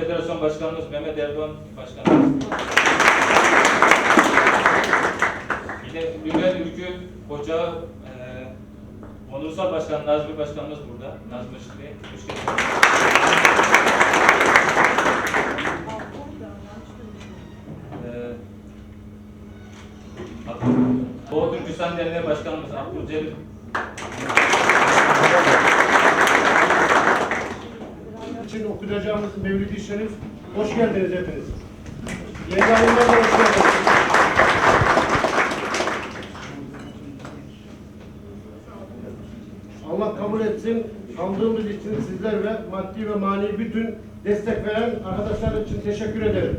Federasyon Başkanımız Mehmet Erdoğan Başkanımız. Yine Ümrer Ülkü Ocağı e, Onursal Başkan Nazmi Başkanımız burada. Nazmi Işık Bey. Hoş geldiniz. Ee, Doğu Türkistan Derneği Başkanımız Abdülcelil. için Mevlid-i Şerif. Hoş geldiniz hepiniz. Yeni ayında da hoş geldiniz. Allah kabul etsin. Aldığımız için sizler ve maddi ve manevi bütün destek veren arkadaşlar için teşekkür ederim.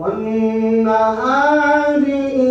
والنهار إذا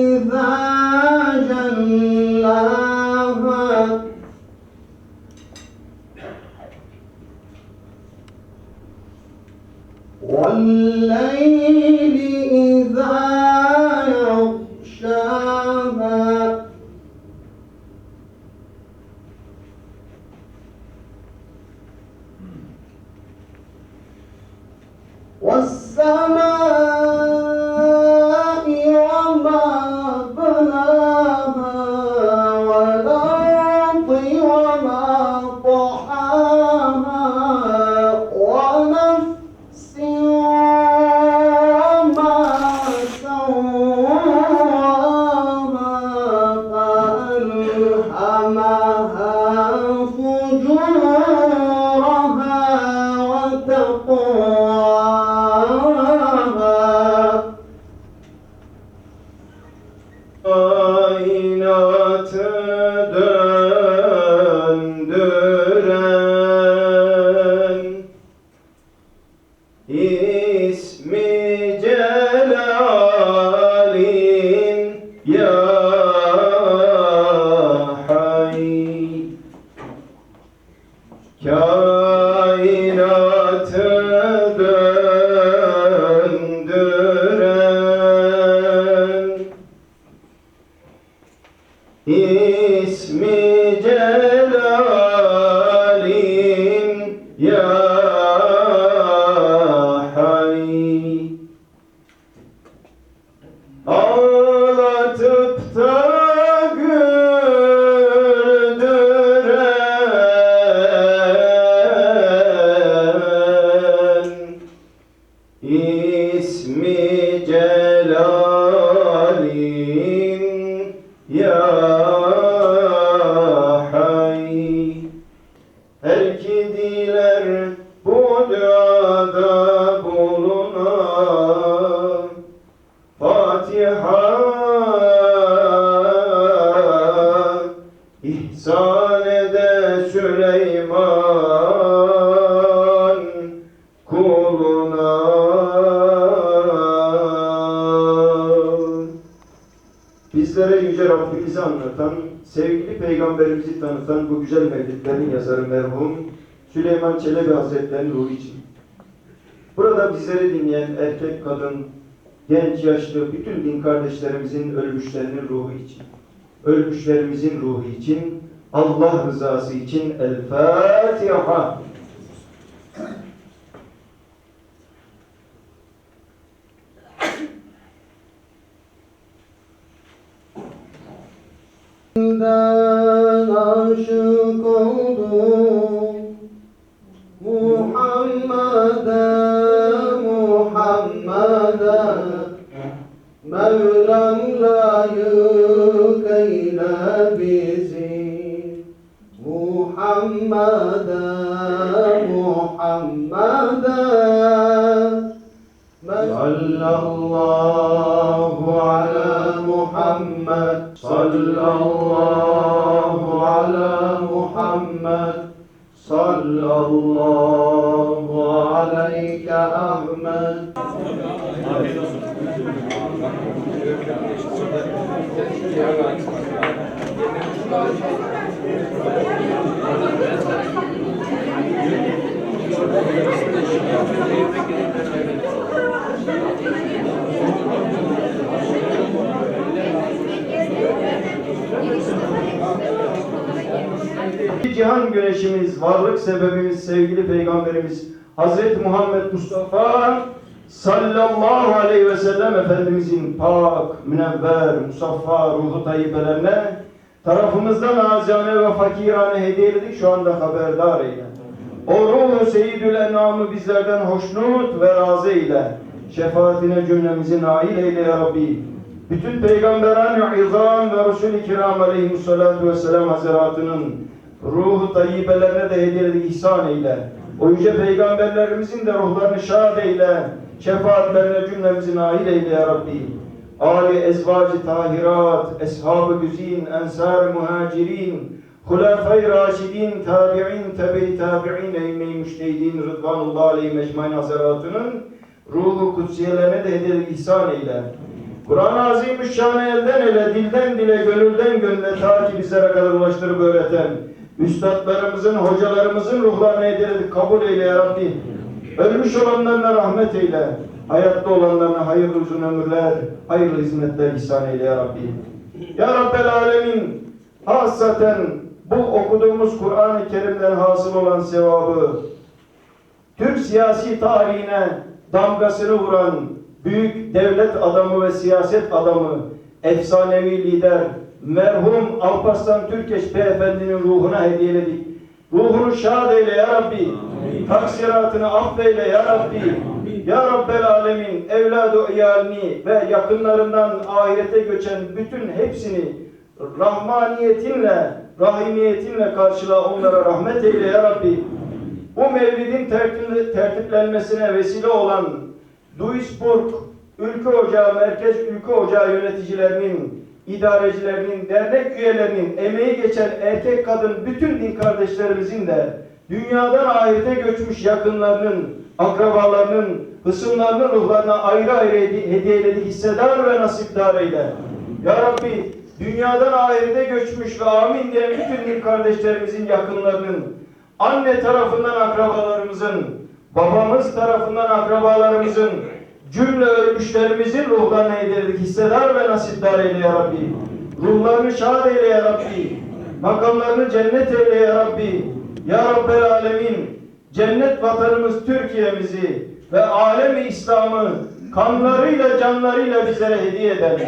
İsmi Celalin Rabbimizi anlatan, sevgili Peygamberimizi tanıtan bu güzel mevlidlerin yazarı merhum Süleyman Çelebi Hazretleri'nin ruhu için. Burada bizleri dinleyen erkek, kadın, genç, yaşlı, bütün din kardeşlerimizin ölmüşlerinin ruhu için. ölmüşlerimizin ruhu için, Allah rızası için El Fatiha. لا يكيل بزين güneşimiz, varlık sebebimiz, sevgili Peygamberimiz Hazreti Muhammed Mustafa sallallahu aleyhi ve sellem Efendimizin pak, münevver, musaffa ruhu tayyibelerine tarafımızdan azane ve fakirane hediyeledik şu anda haberdar eyle. O ruhu seyyidül enamı bizlerden hoşnut ve razı eyle. Şefaatine cümlemizi nail eyle ya Rabbi. Bütün peygamberan izam ve Resul-i Kiram aleyhissalatu vesselam hazaratının ruhu tayyibelerine de hediyelik ihsan eyle. O yüce peygamberlerimizin de ruhlarını şad eyle. Şefaatlerine cümlemizi nail eyle ya Rabbi. Ali ezvacı tahirat, eshab-ı güzin, ensar muhacirin, hulafay raşidin, tabi'in, tebe-i tabi'in, eyyme-i müştehidin, rıdvanullah aleyhi mecmain hazaratının ruhu kutsiyelerine de hediyelik ihsan eyle. Kur'an-ı Azimüşşan'ı elden ele, dilden dile, gönülden gönle ta ki bizlere kadar ulaştırıp öğreten üstadlarımızın, hocalarımızın ruhlarına hediyelik kabul eyle ya Rabbi. Ölmüş olanlarına rahmet eyle. Hayatta olanlarına hayırlı uzun ömürler, hayırlı hizmetler ihsan eyle ya Rabbi. Ya Rabbel Alemin, hasaten bu okuduğumuz Kur'an-ı Kerim'den hasıl olan sevabı, Türk siyasi tarihine damgasını vuran büyük devlet adamı ve siyaset adamı, efsanevi lider, merhum Alparslan Türkeş Beyefendinin ruhuna hediyeledik. Ruhunu şad eyle ya Rabbi. Taksiratını affeyle ya Rabbi. Ya Rabbel Alemin evladı iyalini ve yakınlarından ahirete göçen bütün hepsini rahmaniyetinle, rahimiyetinle karşıla onlara rahmet eyle ya Rabbi. Bu mevlidin tertip- tertiplenmesine vesile olan Duisburg Ülke Ocağı, Merkez Ülke Ocağı yöneticilerinin, idarecilerinin, dernek üyelerinin, emeği geçen erkek kadın bütün din kardeşlerimizin de dünyadan ahirete göçmüş yakınlarının, akrabalarının, hısımlarının ruhlarına ayrı ayrı hedi- hediyeledik hissedar ve nasipdar eyle. Ya Rabbi dünyadan ahirete göçmüş ve amin diyen bütün din kardeşlerimizin yakınlarının, anne tarafından akrabalarımızın, babamız tarafından akrabalarımızın, cümle ölmüşlerimizin ruhlarına hediyelik hissedar ve nasipdar eyle ya Rabbi. Ruhlarını şad eyle ya Rabbi. Makamlarını cennet eyle ya Rabbi. Ya Rabbel Alemin, cennet vatanımız Türkiye'mizi ve alemi İslam'ı kanlarıyla canlarıyla bizlere hediye eden,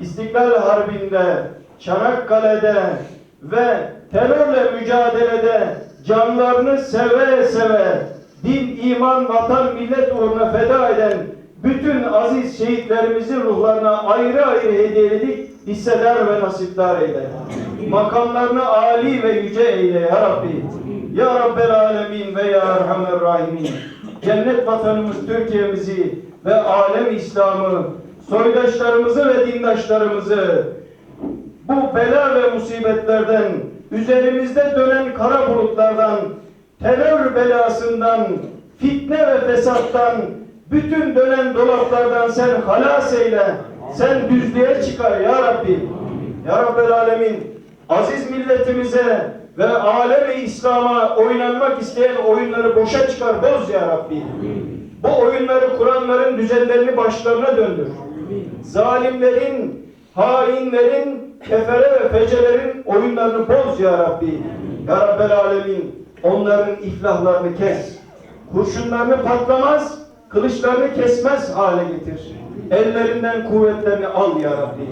İstiklal Harbi'nde, Çanakkale'de ve terörle mücadelede canlarını seve seve din, iman, vatan, millet uğruna feda eden bütün aziz şehitlerimizin ruhlarına ayrı ayrı hediyeledik, hissedar ve nasipdar eyle. Makamlarını âli ve yüce eyle ya Rabbi. Ya Rabbel Alemin ve Ya Erhamer Rahimin. Cennet vatanımız Türkiye'mizi ve alem İslam'ı, soydaşlarımızı ve dindaşlarımızı bu bela ve musibetlerden, üzerimizde dönen kara bulutlardan, terör belasından, fitne ve fesattan, bütün dönen dolaplardan sen halas eyle, sen düzlüğe çıkar ya Rabbi. Ya Rabbel Alemin, aziz milletimize ve alemi İslam'a oynanmak isteyen oyunları boşa çıkar, boz ya Rabbi. Bu oyunları kuranların düzenlerini başlarına döndür. Zalimlerin, hainlerin kefere ve fecelerin oyunlarını boz ya Rabbi. Ya Rabbel Alemin onların iflahlarını kes. Kurşunlarını patlamaz, kılıçlarını kesmez hale getir. Ellerinden kuvvetlerini al ya Rabbi.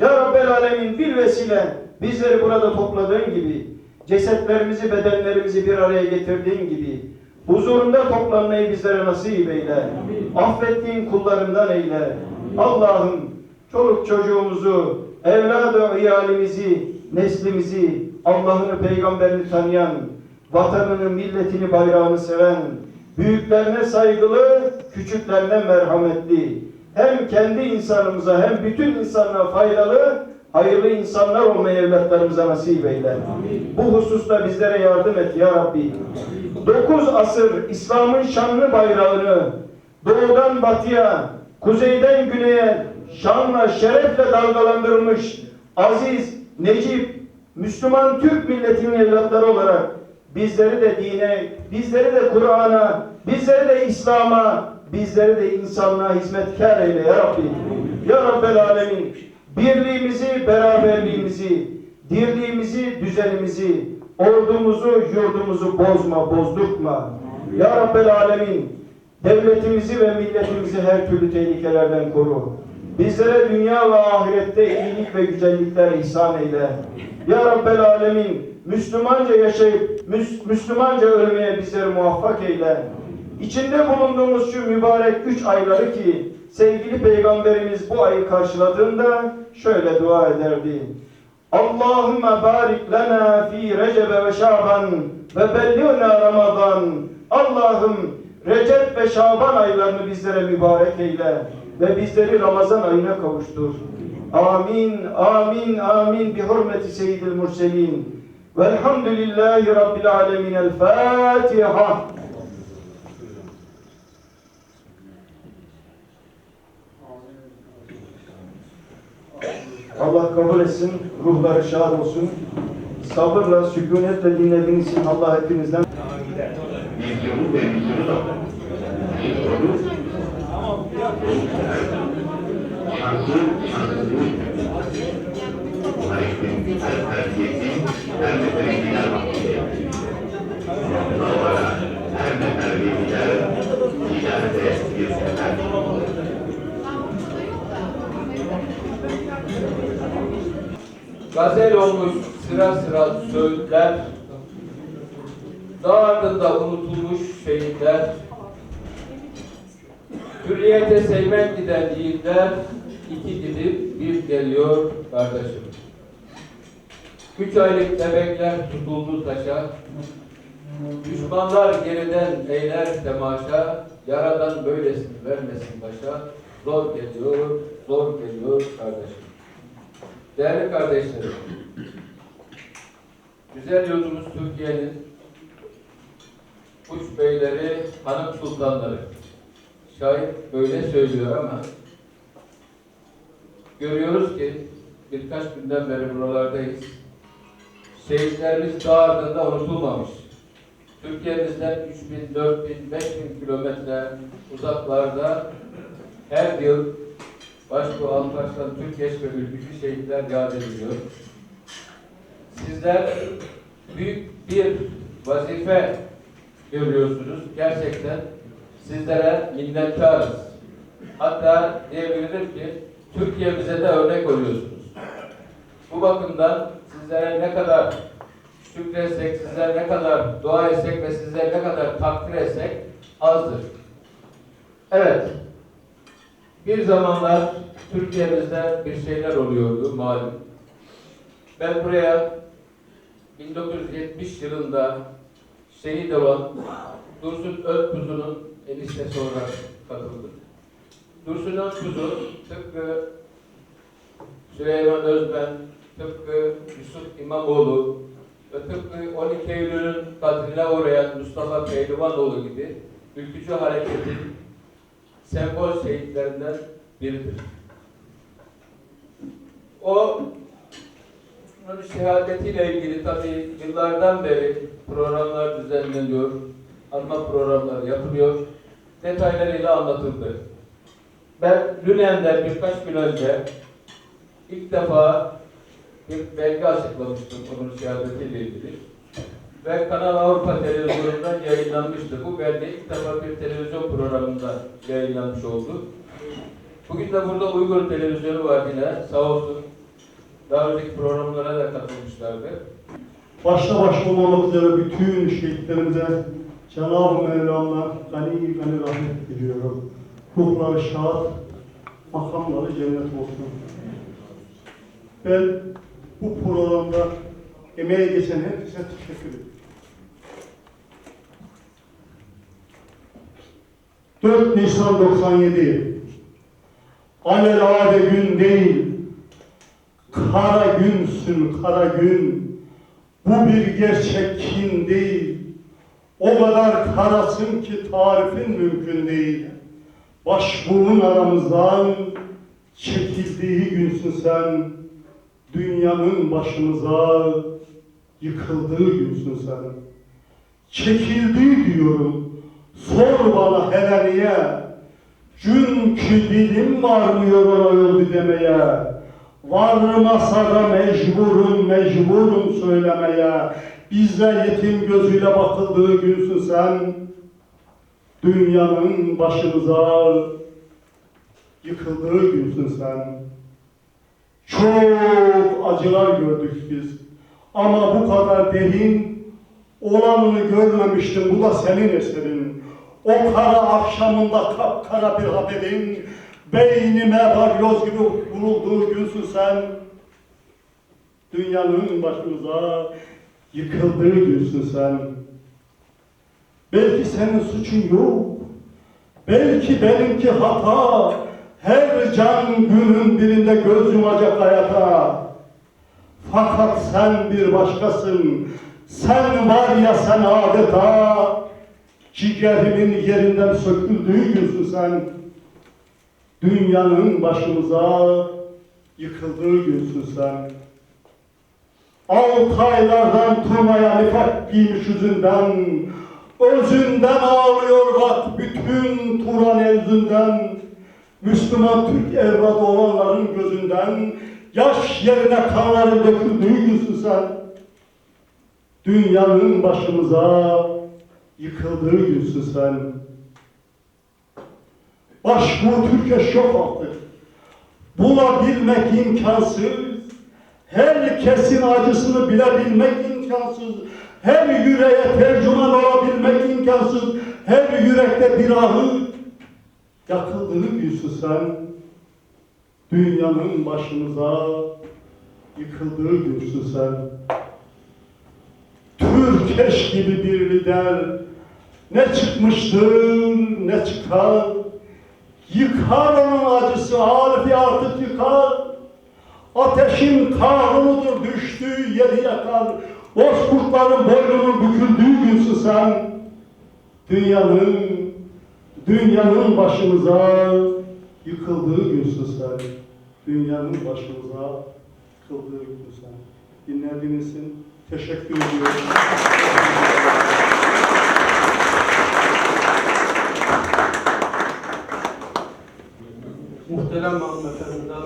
Ya Rabbel Alemin bir vesile bizleri burada topladığın gibi, cesetlerimizi, bedenlerimizi bir araya getirdiğin gibi, huzurunda toplanmayı bizlere nasip eyle. Affettiğin kullarından eyle. Allah'ım çoluk çocuğumuzu, evladı iyalimizi, neslimizi, Allah'ını, peygamberini tanıyan, vatanını, milletini, bayrağını seven, büyüklerine saygılı, küçüklerine merhametli, hem kendi insanımıza hem bütün insanlığa faydalı, hayırlı insanlar olmayı evlatlarımıza nasip eyle. Bu hususta bizlere yardım et ya Rabbi. Dokuz asır İslam'ın şanlı bayrağını doğudan batıya, kuzeyden güneye şanla, şerefle dalgalandırmış aziz, necip, Müslüman Türk milletinin evlatları olarak bizleri de dine, bizleri de Kur'an'a, bizleri de İslam'a, bizleri de insanlığa hizmetkar eyle ya Rabbi. Ya Rabbel Alemin birliğimizi, beraberliğimizi, dirliğimizi, düzenimizi, ordumuzu, yurdumuzu bozma, bozdurtma. Ya Rabbel Alemin devletimizi ve milletimizi her türlü tehlikelerden koru. Bizlere dünya ve ahirette iyilik ve güzellikler ihsan eyle. Ya Rabbel Alemin Müslümanca yaşayıp Müs- Müslümanca ölmeye bizleri muvaffak eyle. İçinde bulunduğumuz şu mübarek üç ayları ki sevgili peygamberimiz bu ayı karşıladığında şöyle dua ederdi. Allahümme barik lana fi Recebe ve Şaban ve belliğna Ramazan. Allah'ım Recep ve Şaban aylarını bizlere mübarek eyle ve bizleri Ramazan ayına kavuştur. Amin, amin, amin bi hurmeti seyyidil murselin. Velhamdülillahi Rabbil alemin. El Fatiha. Allah kabul etsin, ruhları şad olsun. Sabırla, sükunetle dinlediğiniz için Allah hepinizden Vizyonu Tarihtin her terbiyesi her meselesiler vaktiyle Dağlara her terbiyesiler ileride bir sefer Gazel olmuş sıra sıra söğütler, Dağ ardında unutulmuş şehitler, Hürriyete seymen giden yiğitler, iki gidip bir geliyor kardeşim. Üç aylık bebekler tutuldu taşa, Düşmanlar geriden eyler temaşa, Yaradan böylesini vermesin başa, Zor geliyor, zor geliyor kardeşim. Değerli kardeşlerim, güzel yurdumuz Türkiye'nin uç beyleri, hanım sultanları, şayet böyle söylüyor ama görüyoruz ki birkaç günden beri buralardayız. Şehitlerimiz dağ unutulmamış. Türkiye'mizden 3000, 4000, 5000 kilometre uzaklarda her yıl Başbuğ Alparslan Türkeş ve Ülkücü şehitler yad ediliyor. Sizler büyük bir vazife görüyorsunuz. Gerçekten sizlere minnettarız. Hatta diyebilirim ki Türkiye'mize de örnek oluyorsunuz. Bu bakımdan sizlere ne kadar şükretsek, sizler ne kadar dua etsek ve sizler ne kadar takdir etsek azdır. Evet, bir zamanlar Türkiye'mizde bir şeyler oluyordu malum. Ben buraya 1970 yılında şehit olan Dursun Özkuzu'nun eniştesi olarak katıldım. Dursun Özkuzu tıpkı Süleyman Özben, tıpkı Yusuf İmamoğlu ve tıpkı 12 Eylül'ün katiline uğrayan Mustafa Pehlivanoğlu gibi ülkücü hareketin sembol şehitlerinden biridir. O onun şehadetiyle ilgili tabii yıllardan beri programlar düzenleniyor, anma programları yapılıyor, detaylarıyla anlatıldı. Ben Lünen'de birkaç gün önce ilk defa bir belge açıklamıştım onun şehadetiyle ilgili. Ve Kanal Avrupa Televizyonu'ndan yayınlanmıştı. Bu belge ilk defa bir televizyon programında yayınlanmış oldu. Bugün de burada Uygur Televizyonu var yine. Sağ olsun. Daha önceki programlara da katılmışlardı. başta başta olmak üzere bütün şehitlerimize Cenab-ı Mevlam'la gani gani rahmet diliyorum. Ruhları şad, makamları cennet olsun. Ben bu programda emeğe geçen herkese teşekkür ederim. 4 Nisan 97 Alelade gün değil, kara günsün kara gün. Bu bir gerçekin değil. O kadar karasın ki tarifin mümkün değil. Başbuğun aramızdan çekildiği günsün sen. Dünyanın başımıza yıkıldığı günsün sen. Çekildiği diyorum. Sor bana hele niye? Çünkü dilim varmıyor ona öldü demeye. Varmasa da mecburum, mecburum söylemeye. Bize yetim gözüyle bakıldığı günsün sen. Dünyanın başımıza yıkıldığı günsün sen. Çok acılar gördük biz. Ama bu kadar derin olanını görmemiştim. Bu da senin eserin. O kara akşamında kapkara bir haberin beynime balyoz gibi vurulduğu günsün sen. Dünyanın başımıza yıkıldığı günsün sen. Belki senin suçun yok. Belki benimki hata. Her can günün birinde göz yumacak hayata. Fakat sen bir başkasın. Sen var ya sen adeta ciğerimin yerinden söküldüğü günsün sen. Dünyanın başımıza yıkıldığı günsün sen. Altı aylardan turnaya nifak giymiş yüzünden, özünden ağlıyor bak bütün Turan evzünden, Müslüman Türk evladı olanların gözünden, yaş yerine kanların döküldüğü günsün sen. Dünyanın başımıza yıkıldığı günsün sen. Başbuğ Türkiye şok artık. Bulabilmek imkansız. Herkesin acısını bilebilmek imkansız. Her yüreğe tercüman olabilmek imkansız. Her yürekte bir ahı yakıldığı günsün sen. Dünyanın başımıza yıkıldığı günsün sen. Türkeş gibi bir lider ne çıkmıştır ne çıkar. Yıkar onun acısı, harifi artık yıkar. Ateşin kahrunudur düştüğü yeri yakar. Bozkurtların boynunun büküldüğü günsün sen. Dünyanın, dünyanın başımıza yıkıldığı günsün sen. Dünyanın başımıza yıkıldığı günsün sen. Dinlediğiniz için teşekkür ediyorum. Muhterem hanımefendiler,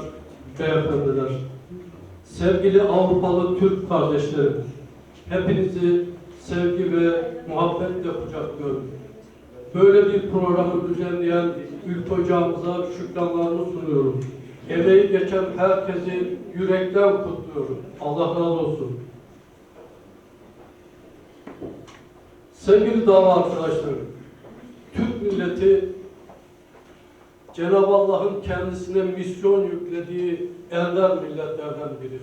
beyefendiler, sevgili Avrupalı Türk kardeşlerim, hepinizi sevgi ve muhabbetle kucaklıyorum. Böyle bir programı düzenleyen ülke hocamıza şükranlarımı sunuyorum. Emeği geçen herkesi yürekten kutluyorum. Allah razı olsun. Sevgili dava arkadaşlarım, Türk milleti Cenab-ı Allah'ın kendisine misyon yüklediği ender milletlerden biri.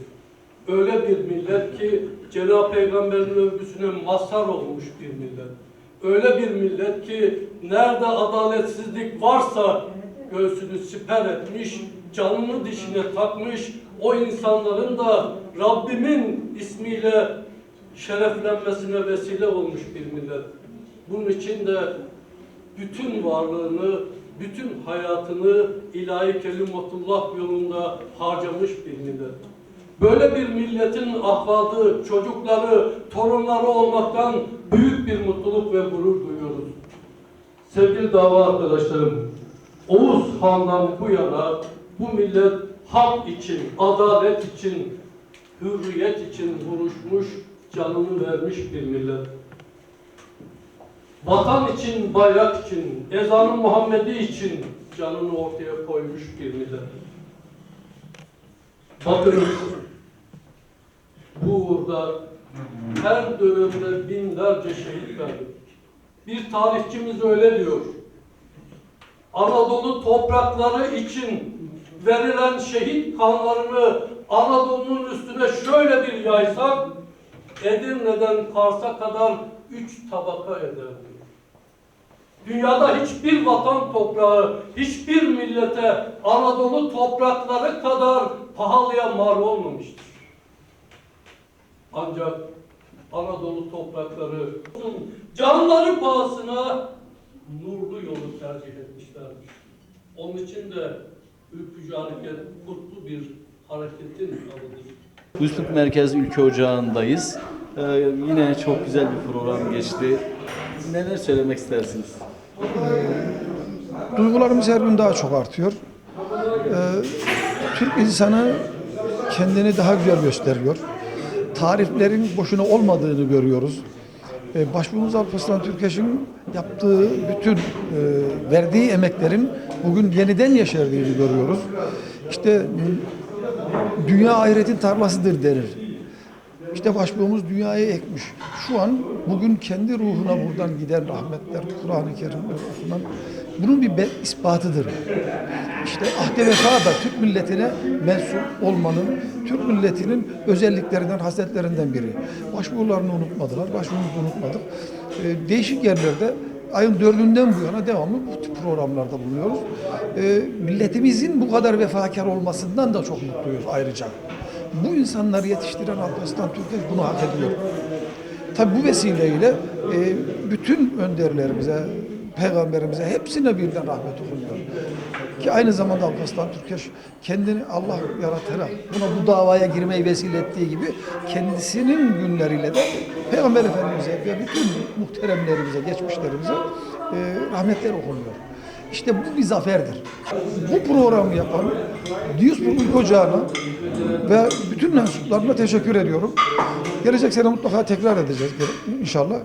Öyle bir millet ki Cenab-ı Peygamber'in övgüsüne mazhar olmuş bir millet. Öyle bir millet ki nerede adaletsizlik varsa göğsünü siper etmiş, canını dişine takmış, o insanların da Rabbimin ismiyle şereflenmesine vesile olmuş bir millet. Bunun için de bütün varlığını, bütün hayatını ilahi kelimatullah yolunda harcamış bir millet. Böyle bir milletin ahfadı, çocukları, torunları olmaktan büyük bir mutluluk ve gurur duyuyoruz. Sevgili dava arkadaşlarım, Oğuz Han'dan bu yana bu millet hak için, adalet için hürriyet için vuruşmuş, canını vermiş bir millet. Vatan için, bayrak için, ezanı Muhammedi için canını ortaya koymuş bir millet. Bakınız, bu uğurda her dönemde binlerce şehit verdik. Bir tarihçimiz öyle diyor. Anadolu toprakları için verilen şehit kanlarını Anadolu'nun üstüne şöyle bir yaysak, Edirne'den Kars'a kadar üç tabaka eder diyor. Dünyada hiçbir vatan toprağı, hiçbir millete Anadolu toprakları kadar pahalıya mal olmamıştır. Ancak Anadolu toprakları canları pahasına nurlu yolu tercih etmişlerdir. Onun için de ülkücü hareket kutlu bir hareketin adıdır. Üslup Merkez Ülke Ocağı'ndayız. Ee, yine çok güzel bir program geçti. Neler söylemek istersiniz? Duygularımız her gün daha çok artıyor. Ee, Türk insanı kendini daha güzel gösteriyor. Tariflerin boşuna olmadığını görüyoruz. Ee, Başbuğumuz Alparslan Türkeş'in yaptığı bütün e, verdiği emeklerin bugün yeniden yeşerdiğini görüyoruz. İşte dünya ahiretin tarlasıdır denir. İşte başbuğumuz dünyayı ekmiş. Şu an bugün kendi ruhuna buradan giden rahmetler, Kur'an-ı Kerim'ler okunan bunun bir ispatıdır. İşte ahde vefa da Türk milletine mensup olmanın, Türk milletinin özelliklerinden, hasletlerinden biri. Başbuğlarını unutmadılar, başbuğumuzu unutmadık. Ee, değişik yerlerde ayın dördünden bu yana devamlı bu tip programlarda bulunuyoruz. Ee, milletimizin bu kadar vefakar olmasından da çok mutluyuz ayrıca. Bu insanları yetiştiren Alparslan Türkeş bunu hak ediyor. Tabi bu vesileyle e, bütün önderlerimize, peygamberimize hepsine birden rahmet okunuyor. Ki aynı zamanda Alparslan Türkeş kendini Allah yaratarak buna bu davaya girmeyi vesile ettiği gibi kendisinin günleriyle de Peygamber Efendimiz'e ve bütün muhteremlerimize, geçmişlerimize e, rahmetler okunuyor. İşte bu bir zaferdir. Bu programı yapan Diyosburg Ülke Ocağı'na ve bütün mensuplarına teşekkür ediyorum. Gelecek sene mutlaka tekrar edeceğiz inşallah.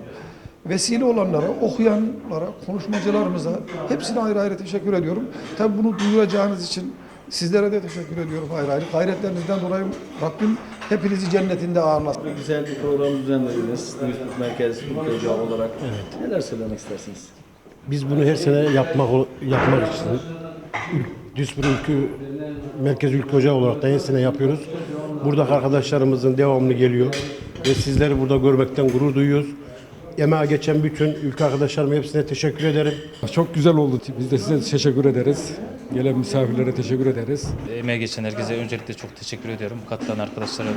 Vesile olanlara, okuyanlara, konuşmacılarımıza hepsine ayrı ayrı teşekkür ediyorum. Tabii bunu duyuracağınız için sizlere de teşekkür ediyorum ayrı ayrı. Gayretlerinizden dolayı Rabbim hepinizi cennetinde ağırlasın. Güzel bir program düzenlediniz. Merkez Ülke Ocağı olarak. Neler söylemek istersiniz? Biz bunu her sene yapmak yapmak için Düsbur Ülkü Merkez Ülke Ocağı olarak da her sene yapıyoruz. Buradaki arkadaşlarımızın devamlı geliyor ve sizleri burada görmekten gurur duyuyoruz. Emeğe geçen bütün ülke arkadaşlarıma hepsine teşekkür ederim. Çok güzel oldu. Biz de size teşekkür ederiz. Gelen misafirlere teşekkür ederiz. Emeğe geçen herkese öncelikle çok teşekkür ediyorum. Katılan arkadaşlara,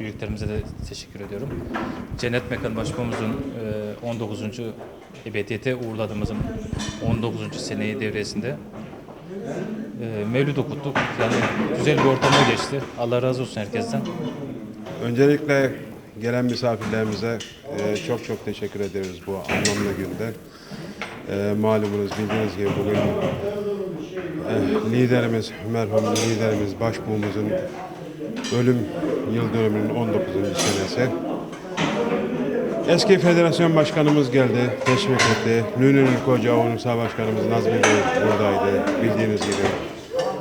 büyüklerimize de teşekkür ediyorum. Cennet Mekan e, 19. ebediyete uğurladığımızın 19. seneyi devresinde e, Mevlid okuttuk. Yani güzel bir ortamda geçti. Allah razı olsun herkesten. Öncelikle gelen misafirlerimize e, çok çok teşekkür ederiz bu anlamlı günde. E, malumunuz bildiğiniz gibi bugün e, liderimiz, merhum liderimiz, başbuğumuzun ölüm yıl dönümünün 19. senesi. Eski federasyon başkanımız geldi, teşvik etti. Nünül Koca, Ulusal Başkanımız Nazmi Bey buradaydı bildiğiniz gibi.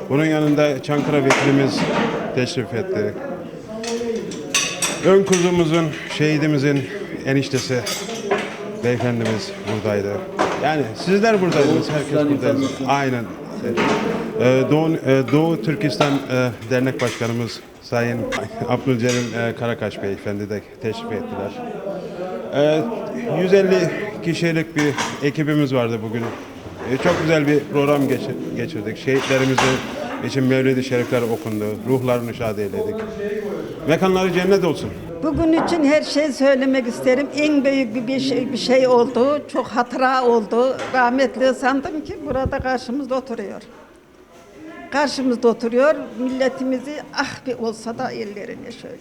Bunun yanında Çankırı Vekilimiz teşrif etti. Ön kuzumuzun, şehidimizin eniştesi beyefendimiz buradaydı. Yani sizler buradaydınız, herkes buradaydı. Aynen. Ee, Doğu, e, Doğu Türkistan e, Dernek Başkanımız Sayın Abdülcelil e, Karakaş Beyefendi de teşrif ettiler. Ee, 150 kişilik bir ekibimiz vardı bugün. Ee, çok güzel bir program geçir- geçirdik. Şehitlerimizin için Mevlid-i Şerifler okundu. Ruhlarını şad eyledik. Mekanları cennet olsun. Bugün için her şey söylemek isterim. En büyük bir şey, bir şey oldu. Çok hatıra oldu. Rahmetli sandım ki burada karşımızda oturuyor. Karşımızda oturuyor. Milletimizi ah bir olsa da ellerine şöyle.